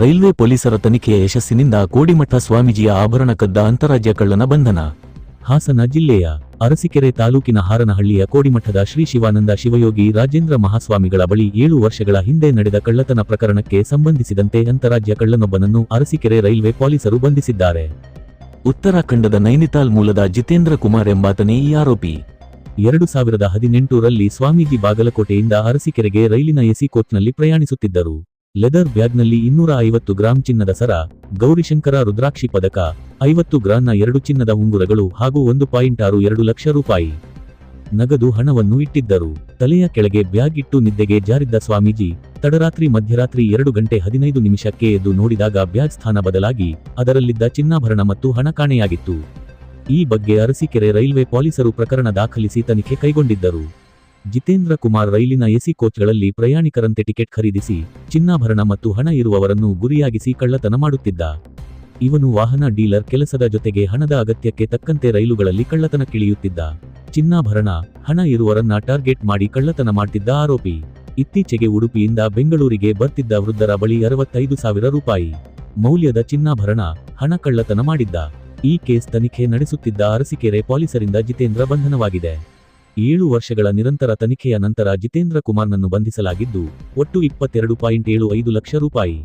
Railway ಪೊಲೀಸರ ತನಿಖೆಯ ಯಶಸ್ಸಿನಿಂದ ಕೋಡಿಮಠ ಸ್ವಾಮೀಜಿಯ ಆಭರಣ ಕದ್ದ ಅಂತಾರಾಜ್ಯ ಕಳ್ಳನ ಬಂಧನ. ಹಾಸನ ಜಿಲ್ಲೆಯ ಅರಸಿಕೆರೆ ತಾಲೂಕಿನ ಹಾರನಹಳ್ಳಿಯ ಕೋಡಿಮಠದ ಶ್ರೀ ಶಿವಾನಂದ ಶಿವಯೋಗಿ ರಾಜೇಂದ್ರ ಮಹಾಸ್ವಾಮಿಗಳ ಬಳಿ ಏಳು ವರ್ಷಗಳ ಹಿಂದೆ ನಡೆದ ಕಳ್ಳತನ ಪ್ರಕರಣಕ್ಕೆ ಸಂಬಂಧಿಸಿದಂತೆ ಅಂತಾರಾಜ್ಯ ಕಳ್ಳನೊಬ್ಬನನ್ನು ಅರಸಿಕೆರೆ ರೈಲ್ವೆ ಪೊಲೀಸರು ಬಂಧಿಸಿದ್ದಾರೆ. ಉತ್ತರಾಖಂಡದ ನೈನಿತಾಲ್ ಮೂಲದ ಜಿತೇಂದ್ರ ಕುಮಾರ್ ಎಂಬಾತನೇ ಈ ಆರೋಪಿ. ಎರಡು ಸಾವಿರದ ಹದಿನೆಂಟರಲ್ಲಿ ಸ್ವಾಮೀಜಿ ಬಾಗಲಕೋಟೆಯಿಂದ ಅರಸಿಕೆರೆಗೆ ರೈಲಿನ ಎಸಿ ಕೋಚ್ನಲ್ಲಿ ಪ್ರಯಾಣಿಸುತ್ತಿದ್ದರು. ಲೆದರ್ ಬ್ಯಾಗ್ನಲ್ಲಿ ಇನ್ನೂರ ಐವತ್ತು ಗ್ರಾಂ ಚಿನ್ನದ ಸರ, ಗೌರಿಶಂಕರ ರುದ್ರಾಕ್ಷಿ ಪದಕ, ಐವತ್ತು ಗ್ರಾಂನ ಎರಡು ಚಿನ್ನದ ಉಂಗುರಗಳು ಹಾಗೂ ಒಂದು ಪಾಯಿಂಟ್ ಆರು ಎರಡು ಲಕ್ಷ ರೂಪಾಯಿ. ನಗದು ಹಣವನ್ನು ಇಟ್ಟಿದ್ದರು. ತಲೆಯ ಕೆಳಗೆ ಬ್ಯಾಗ್ ಇಟ್ಟು ನಿದ್ದೆಗೆ ಜಾರಿದ್ದ ಸ್ವಾಮೀಜಿ, ತಡರಾತ್ರಿ ಮಧ್ಯರಾತ್ರಿ ಎರಡು ಗಂಟೆ ಹದಿನೈದು ನಿಮಿಷಕ್ಕೆ ಎದ್ದು ನೋಡಿದಾಗ ಬ್ಯಾಗ್ ಸ್ಥಾನ ಬದಲಾಗಿ, ಅದರಲ್ಲಿದ್ದ ಚಿನ್ನಾಭರಣ ಮತ್ತು ಹಣ ಕಾಣೆಯಾಗಿತ್ತು. ಈ ಬಗ್ಗೆ ಅರಸೀಕೆರೆ ರೈಲ್ವೆ ಪೊಲೀಸರು ಪ್ರಕರಣ ದಾಖಲಿಸಿ ತನಿಖೆ ಕೈಗೊಂಡಿದ್ದರು. ಜಿತೇಂದ್ರ ಕುಮಾರ್ ರೈಲಿನ ಎಸಿ ಕೋಚ್ಗಳಲ್ಲಿ ಪ್ರಯಾಣಿಕರಂತೆ ಟಿಕೆಟ್ ಖರೀದಿಸಿ, ಚಿನ್ನಾಭರಣ ಮತ್ತು ಹಣ ಇರುವವರನ್ನು ಗುರಿಯಾಗಿಸಿ ಕಳ್ಳತನ ಮಾಡುತ್ತಿದ್ದ. ಇವನು ವಾಹನ ಡೀಲರ್ ಕೆಲಸದ ಜೊತೆಗೆ ಹಣದ ಅಗತ್ಯಕ್ಕೆ ತಕ್ಕಂತೆ ರೈಲುಗಳಲ್ಲಿ ಕಳ್ಳತನ ಕಿಳಿಯುತ್ತಿದ್ದ ಚಿನ್ನಾಭರಣ, ಹಣ ಇರುವರನ್ನ ಟಾರ್ಗೆಟ್ ಮಾಡಿ ಕಳ್ಳತನ ಮಾಡ್ತಿದ್ದ ಆರೋಪಿ. ಇತ್ತೀಚೆಗೆ ಉಡುಪಿಯಿಂದ ಬೆಂಗಳೂರಿಗೆ ಬರ್ತಿದ್ದ ವೃದ್ಧರ ಬಳಿ ಅರವತ್ತೈದು ಸಾವಿರ ರೂಪಾಯಿ. ಮೌಲ್ಯದ ಚಿನ್ನಾಭರಣ, ಹಣ ಕಳ್ಳತನ ಮಾಡಿದ್ದ. ಈ ಕೇಸ್ ತನಿಖೆ ನಡೆಸುತ್ತಿದ್ದ ಅರಸಿಕೆರೆ ಪೊಲೀಸರಿಂದ ಜಿತೇಂದ್ರ ಬಂಧನವಾಗಿದೆ. ಏಳು ವರ್ಷಗಳ ನಿರಂತರ ತನಿಖೆಯ ನಂತರ ಜಿತೇಂದ್ರ ಕುಮಾರ್ನನ್ನು ಬಂಧಿಸಲಾಗಿದ್ದು, ಒಟ್ಟು ಇಪ್ಪತ್ತೆರಡು ಪಾಯಿಂಟ್ ಏಳು ಐದು ಲಕ್ಷ ರೂಪಾಯಿ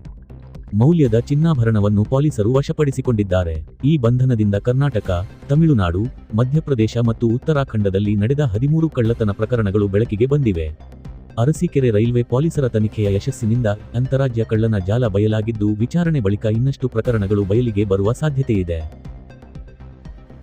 ಮೌಲ್ಯದ ಚಿನ್ನಾಭರಣವನ್ನು ಪೊಲೀಸರು ವಶಪಡಿಸಿಕೊಂಡಿದ್ದಾರೆ. ಈ ಬಂಧನದಿಂದ ಕರ್ನಾಟಕ, ತಮಿಳುನಾಡು, ಮಧ್ಯಪ್ರದೇಶ ಮತ್ತು ಉತ್ತರಾಖಂಡದಲ್ಲಿ ನಡೆದ ಹದಿಮೂರು ಕಳ್ಳತನ ಪ್ರಕರಣಗಳು ಬೆಳಕಿಗೆ ಬಂದಿವೆ. ಅರಸೀಕೆರೆ ರೈಲ್ವೆ ಪೊಲೀಸರ ತನಿಖೆಯ ಯಶಸ್ಸಿನಿಂದ ಅಂತಾರಾಜ್ಯ ಕಳ್ಳನ ಜಾಲ ಬಯಲಾಗಿದ್ದು, ವಿಚಾರಣೆ ಬಳಿಕ ಇನ್ನಷ್ಟು ಪ್ರಕರಣಗಳು ಬಯಲಿಗೆ ಬರುವ ಸಾಧ್ಯತೆಯಿದೆ.